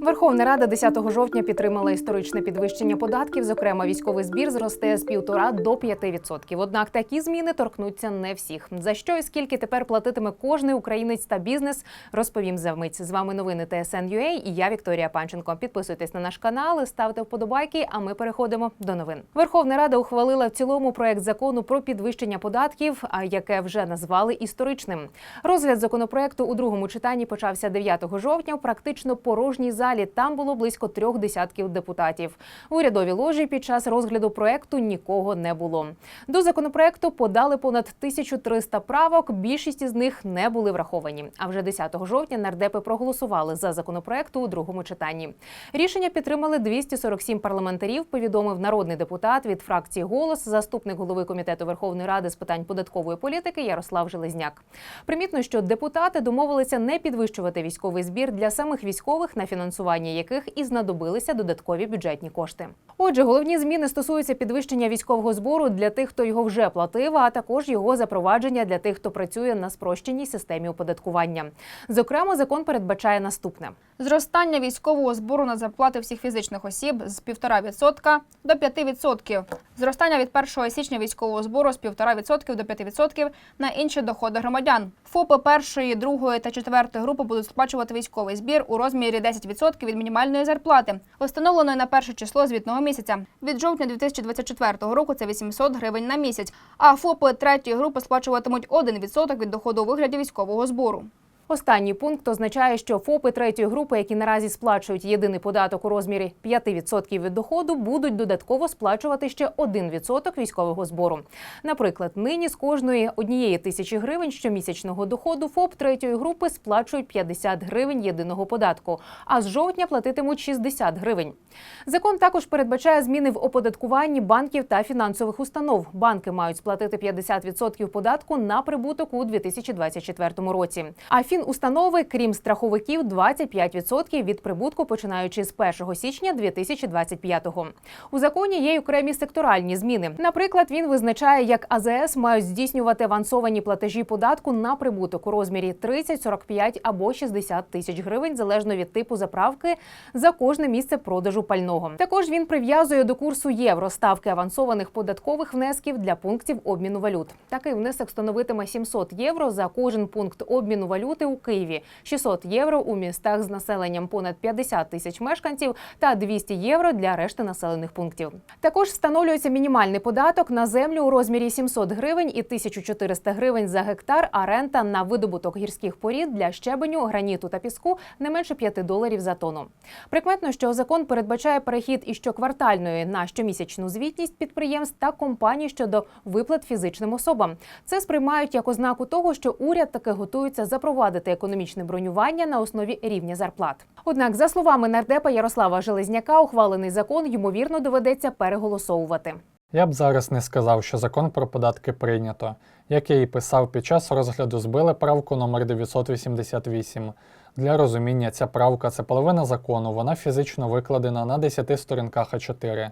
Верховна Рада 10 жовтня підтримала історичне підвищення податків. Зокрема, військовий збір зросте з півтора до 5%. Однак такі зміни торкнуться не всіх. За що і скільки тепер платитиме кожний українець та бізнес, розповім за вмить. З вами новини ТСН.UA і я Вікторія Панченко. Підписуйтесь на наш канал, і ставте вподобайки. А ми переходимо до новин. Верховна Рада ухвалила в цілому проект закону про підвищення податків, а яке вже назвали історичним. Розгляд законопроекту у другому читанні почався 9 жовтня практично порожній залі. Там було близько трьох десятків депутатів. В урядовій ложі під час розгляду проекту нікого не було. До законопроекту подали понад 1300 правок. Більшість із них не були враховані. А вже 10 жовтня нардепи проголосували за законопроект у другому читанні. Рішення підтримали 247 парламентарів. Повідомив народний депутат від фракції Голос, заступник голови комітету Верховної Ради з питань податкової політики Ярослав Железняк. Примітно, що депутати домовилися не підвищувати військовий збір для самих військових, на фінансування яких і знадобилися додаткові бюджетні кошти. Отже, головні зміни стосуються підвищення військового збору для тих, хто його вже платив, а також його запровадження для тих, хто працює на спрощеній системі оподаткування. Зокрема, закон передбачає наступне. Зростання військового збору на зарплати всіх фізичних осіб з 1,5% до 5%. Зростання від 1 січня військового збору з 1,5% до 5% на інші доходи громадян. ФОПи першої, другої та четвертої групи будуть сплачувати військовий збір у розмірі 10% від мінімальної зарплати, встановленої на перше число звітного місяця. Від жовтня 2024 року це 800 гривень на місяць. А ФОПи третьої групи сплачуватимуть 1% від доходу у вигляді військового збору. Останній пункт означає, що ФОПи третьої групи, які наразі сплачують єдиний податок у розмірі 5% від доходу, будуть додатково сплачувати ще 1% військового збору. Наприклад, нині з кожної однієї тисячі гривень щомісячного доходу ФОП третьої групи сплачують 50 гривень єдиного податку, а з жовтня платитимуть 60 гривень. Закон також передбачає зміни в оподаткуванні банків та фінансових установ. Банки мають сплатити 50% податку на прибуток у 2024 році. А фінустанови, крім страховиків, 25% від прибутку, починаючи з 1 січня 2025-го. У законі є й окремі секторальні зміни. Наприклад, він визначає, як АЗС мають здійснювати авансовані платежі податку на прибуток у розмірі 30, 45 або 60 тисяч гривень, залежно від типу заправки за кожне місце продажу пального. Також він прив'язує до курсу євро ставки авансованих податкових внесків для пунктів обміну валют. Такий внесок становитиме 700 євро за кожен пункт обміну валюти у Києві, 600 євро у містах з населенням понад 50 тисяч мешканців та 200 євро для решти населених пунктів. Також встановлюється мінімальний податок на землю у розмірі 700 гривень і 1400 гривень за гектар, а рента на видобуток гірських порід для щебеню, граніту та піску не менше 5 доларів за тонну. Прикметно, що закон передбачає перехід із щоквартальної на щомісячну звітність підприємств та компаній щодо виплат фізичним особам. Це сприймають як ознаку того, що уряд таки готується запровадити економічне бронювання на основі рівня зарплат. Однак, за словами нардепа Ярослава Железняка, ухвалений закон ймовірно доведеться переголосовувати. Я б зараз не сказав, що закон про податки прийнято. Як я і писав під час розгляду, збили правку номер 988. Для розуміння, ця правка це половина закону, вона фізично викладена на 10 сторінках А4.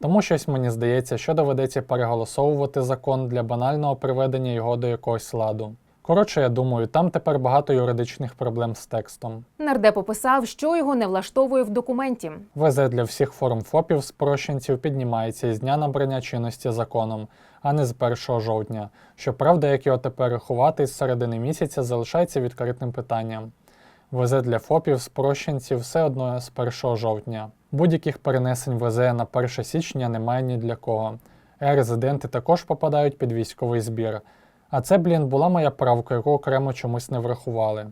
Тому щось мені здається, що доведеться переголосовувати закон для банального приведення його до якогось ладу. Коротше, я думаю, там тепер багато юридичних проблем з текстом. Нардеп описав, що його не влаштовує в документі. ВЗ для всіх форм ФОПів спрощенців піднімається із дня набрання чинності законом, а не з 1 жовтня. Щоправда, як його тепер рахувати з середини місяця залишається відкритим питанням. ВЗ для ФОПів спрощенців все одно з 1 жовтня. Будь-яких перенесень ВЗ на 1 січня немає ні для кого. Е-резиденти також попадають під військовий збір. А це, блін, була моя правка, яку окремо чомусь не врахували.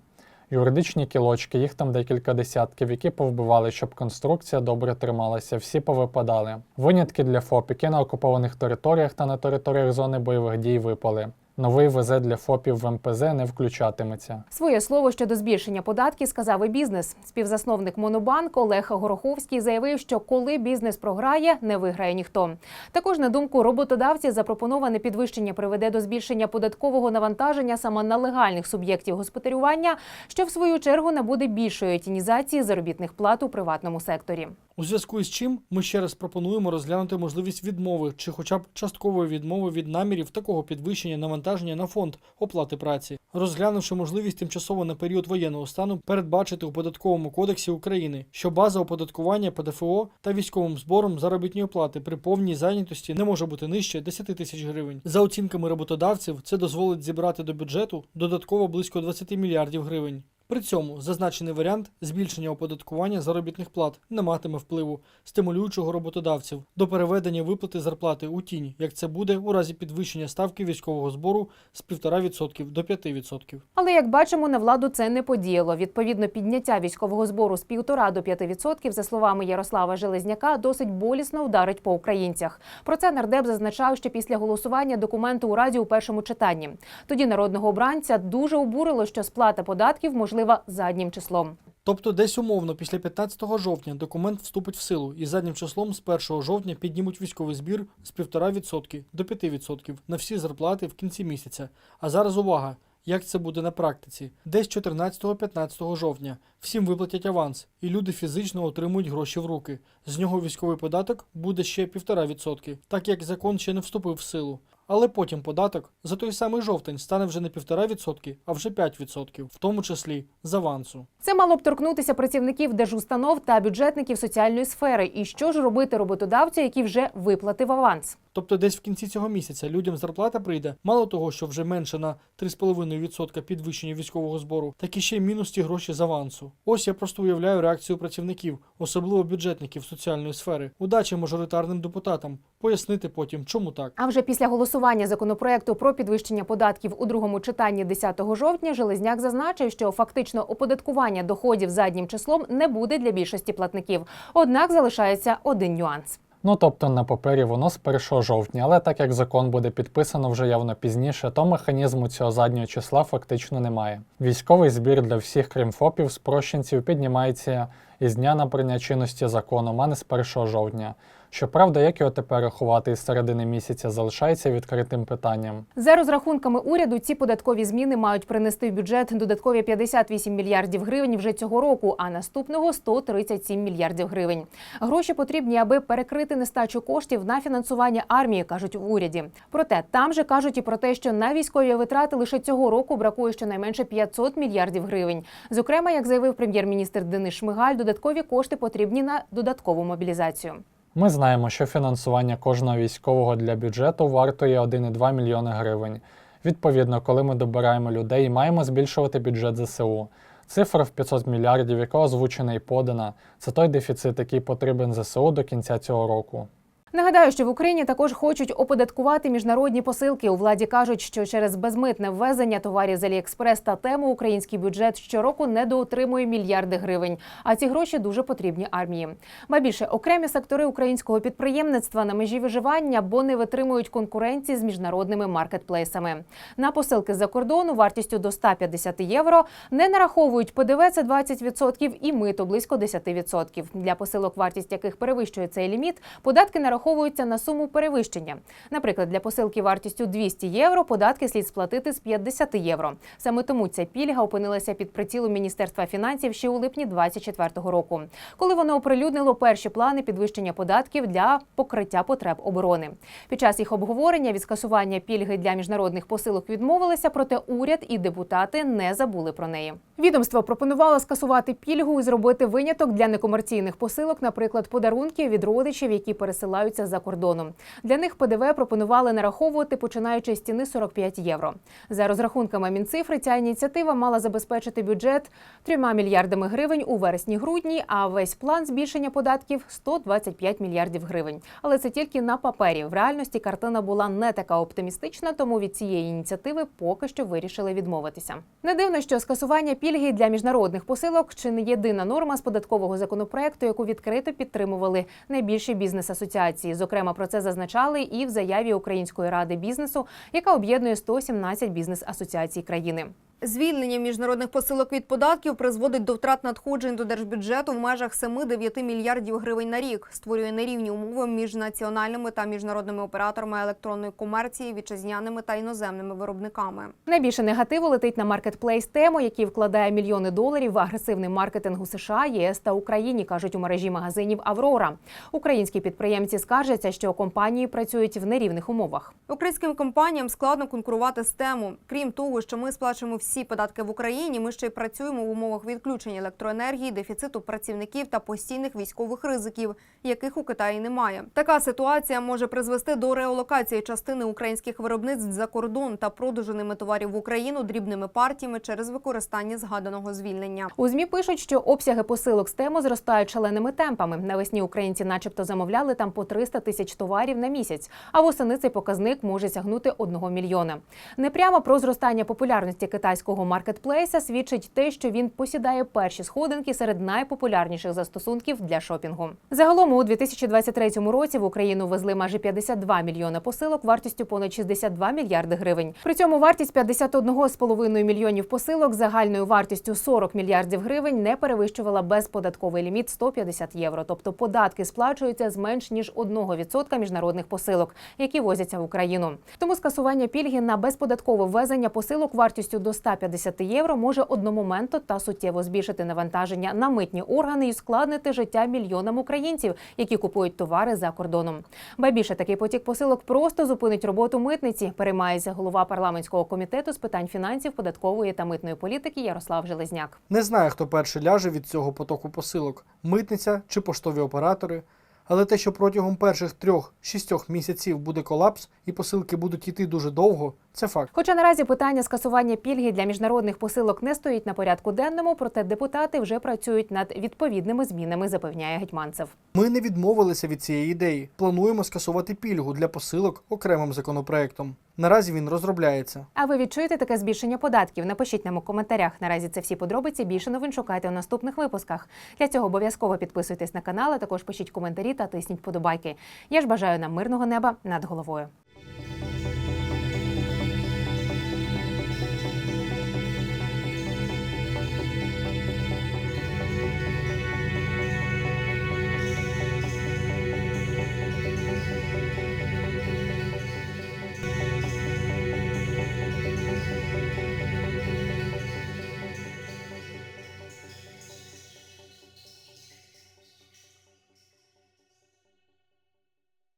Юридичні кілочки, їх там декілька десятків, які повбивали, щоб конструкція добре трималася, всі повипадали. Винятки для ФОП, які на окупованих територіях та на територіях зони бойових дій випали. Новий ВЗ для ФОПів в МПЗ не включатиметься. Своє слово щодо збільшення податків сказав і бізнес. Співзасновник Монобанк Олег Гороховський заявив, що коли бізнес програє, не виграє ніхто. Також на думку роботодавців, запропоноване підвищення приведе до збільшення податкового навантаження саме на легальних суб'єктів господарювання, що в свою чергу набуде більшої тінізації заробітних плат у приватному секторі. У зв'язку із чим ми ще раз пропонуємо розглянути можливість відмови чи хоча б часткової відмови від намірів такого підвищення навантаження навантаження на фонд оплати праці, розглянувши можливість тимчасово на період воєнного стану передбачити у податковому кодексі України, що база оподаткування ПДФО та військовим збором заробітної плати при повній зайнятості не може бути нижче 10 тисяч гривень. За оцінками роботодавців, це дозволить зібрати до бюджету додатково близько 20 мільярдів гривень. При цьому зазначений варіант збільшення оподаткування заробітних плат не матиме впливу, стимулюючого роботодавців до переведення виплати зарплати у тінь, як це буде у разі підвищення ставки військового збору з 1,5% до 5%. Але як бачимо, на владу це не подіяло. Відповідно, підняття військового збору з 1,5 до 5%, за словами Ярослава Железняка, досить болісно вдарить по українцях. Про це нардеп зазначав ще після голосування документу у раді у першому читанні. Тоді народного обранця дуже обурило, що сплата податків можлива заднім числом. Тобто десь умовно після 15 жовтня документ вступить в силу і заднім числом з 1 жовтня піднімуть військовий збір з 1,5% до 5% на всі зарплати в кінці місяця. А зараз увага! Як це буде на практиці? Десь 14-15 жовтня всім виплатять аванс, і люди фізично отримують гроші в руки. З нього військовий податок буде ще 1,5%, так як закон ще не вступив в силу. Але потім податок за той самий жовтень стане вже не 1,5%, а вже 5%, в тому числі з авансу. Це мало б торкнутися працівників держустанов та бюджетників соціальної сфери. І що ж робити роботодавцю, який вже виплатив аванс? Тобто десь в кінці цього місяця людям зарплата прийде, мало того, що вже менше на 3,5% підвищення військового збору, так і ще й мінус ті гроші з авансу. Ось я просто уявляю реакцію працівників, особливо бюджетників соціальної сфери. Удачі мажоритарним депутатам пояснити потім, чому так. А вже після голосування законопроекту про підвищення податків у другому читанні 10 жовтня Железняк зазначив, що фактично оподаткування доходів заднім числом не буде для більшості платників. Однак залишається один нюанс. Ну тобто на папері воно з 1 жовтня, але так як закон буде підписано вже явно пізніше, то механізму цього заднього числа фактично немає. Військовий збір для всіх, крім ФОПів, спрощенців, піднімається із дня набрання чинності законом, а не з 1 жовтня. Щоправда, як його тепер рахувати із середини місяця, залишається відкритим питанням. За розрахунками уряду, ці податкові зміни мають принести в бюджет додаткові 58 мільярдів гривень вже цього року, а наступного 137 мільярдів гривень. Гроші потрібні, аби перекрити нестачу коштів на фінансування армії, кажуть в уряді. Проте там же кажуть і про те, що на військові витрати лише цього року бракує щонайменше 500 мільярдів гривень. Зокрема, як заявив прем'єр-міністр Денис Шмигаль, додаткові кошти потрібні на додаткову мобілізацію. Ми знаємо, що фінансування кожного військового для бюджету вартує 1,2 мільйони гривень. Відповідно, коли ми добираємо людей, маємо збільшувати бюджет ЗСУ. Цифра в 500 мільярдів, яка озвучена і подана, це той дефіцит, який потрібен ЗСУ до кінця цього року. Нагадаю, що в Україні також хочуть оподаткувати міжнародні посилки. У владі кажуть, що через безмитне ввезення товарів з Аліекспрес та тему український бюджет щороку недоотримує мільярди гривень. А ці гроші дуже потрібні армії. Ба більше окремі сектори українського підприємництва на межі виживання, бо не витримують конкуренції з міжнародними маркетплейсами. На посилки з-за кордону вартістю до 150 євро не нараховують ПДВ це 20% і мито близько 10%. Для посилок, вартість яких перевищує цей ліміт, податки нараховуються на суму перевищення. Наприклад, для посилки вартістю 200 євро податки слід сплатити з 50 євро. Саме тому ця пільга опинилася під прицілом Міністерства фінансів ще у липні 2024 року, коли воно оприлюднило перші плани підвищення податків для покриття потреб оборони. Під час їх обговорення від скасування пільги для міжнародних посилок відмовилися, проте уряд і депутати не забули про неї. Відомство пропонувало скасувати пільгу і зробити виняток для некомерційних посилок, наприклад, подарунки від родичів, які пересилаються за кордоном. Для них ПДВ пропонували нараховувати починаючи з ціни 45 євро. За розрахунками Мінцифри, ця ініціатива мала забезпечити бюджет трьома мільярдами гривень у вересні-грудні, а весь план збільшення податків 125 мільярдів гривень. Але це тільки на папері. В реальності картина була не така оптимістична, тому від цієї ініціативи поки що вирішили відмовитися. Не дивно, що скасування пільги для міжнародних посилок чи не єдина норма з податкового законопроекту, яку відкрито підтримували найбільші бізнес-асоціації. Зокрема, про це зазначали і в заяві Української ради бізнесу, яка об'єднує 117 бізнес-асоціацій країни. Звільнення міжнародних посилок від податків призводить до втрат надходжень до держбюджету в межах 7-9 мільярдів гривень на рік, створює нерівні умови між національними та міжнародними операторами електронної комерції, вітчизняними та іноземними виробниками. Найбільше негативу летить на маркетплейс тему, який вкладає мільйони доларів в агресивний маркетинг у США, ЄС та Україні, кажуть у мережі магазинів Аврора. Українські підприємці скаржаться, що компанії працюють в нерівних умовах. Українським компаніям складно конкурувати з тему. Крім того, що ми сплачуємо всі податки в Україні, ми ще й працюємо в умовах відключення електроенергії, дефіциту працівників та постійних військових ризиків, яких у Китаї немає. Така ситуація може призвести до реолокації частини українських виробництв за кордон та продажу ними товарів в Україну дрібними партіями через використання згаданого звільнення. У змі пишуть, що обсяги посилок з тему зростають шаленими темпами. Навесні українці, начебто, замовляли там по 300 тисяч товарів на місяць. А восени цей показник може сягнути 1 мільйона. Непрямо про зростання популярності китайського маркетплейса свідчить те, що він посідає перші сходинки серед найпопулярніших застосунків для шопінгу. Загалом у 2023 році в Україну везли майже 52 мільйони посилок вартістю понад 62 мільярди гривень. При цьому вартість 51,5 мільйонів посилок загальною вартістю 40 мільярдів гривень не перевищувала безподатковий ліміт 150 євро. Тобто податки сплачуються з менш ніж 1% міжнародних посилок, які возяться в Україну. Тому скасування пільги на безподаткове ввезення посилок вартістю до 150 євро може одномоментно та суттєво збільшити навантаження на митні органи і ускладнити життя мільйонам українців, які купують товари за кордоном. Ба більше такий потік посилок просто зупинить роботу митниці. Переймається голова парламентського комітету з питань фінансів, податкової та митної політики Ярослав Железняк. Не знаю, хто перший ляже від цього потоку посилок митниця чи поштові оператори. Але те, що протягом перших трьох-шістьох місяців буде колапс і посилки будуть йти дуже довго, це факт. Хоча наразі питання скасування пільги для міжнародних посилок не стоїть на порядку денному, проте депутати вже працюють над відповідними змінами, запевняє Гетьманцев. Ми не відмовилися від цієї ідеї. Плануємо скасувати пільгу для посилок окремим законопроектом. Наразі він розробляється. А ви відчуєте таке збільшення податків? Напишіть нам у коментарях. Наразі це всі подробиці. Більше новин шукайте у наступних випусках. Для цього обов'язково підписуйтесь на канал, а також пишіть коментарі та тисніть подобайки. Я ж бажаю нам мирного неба над головою.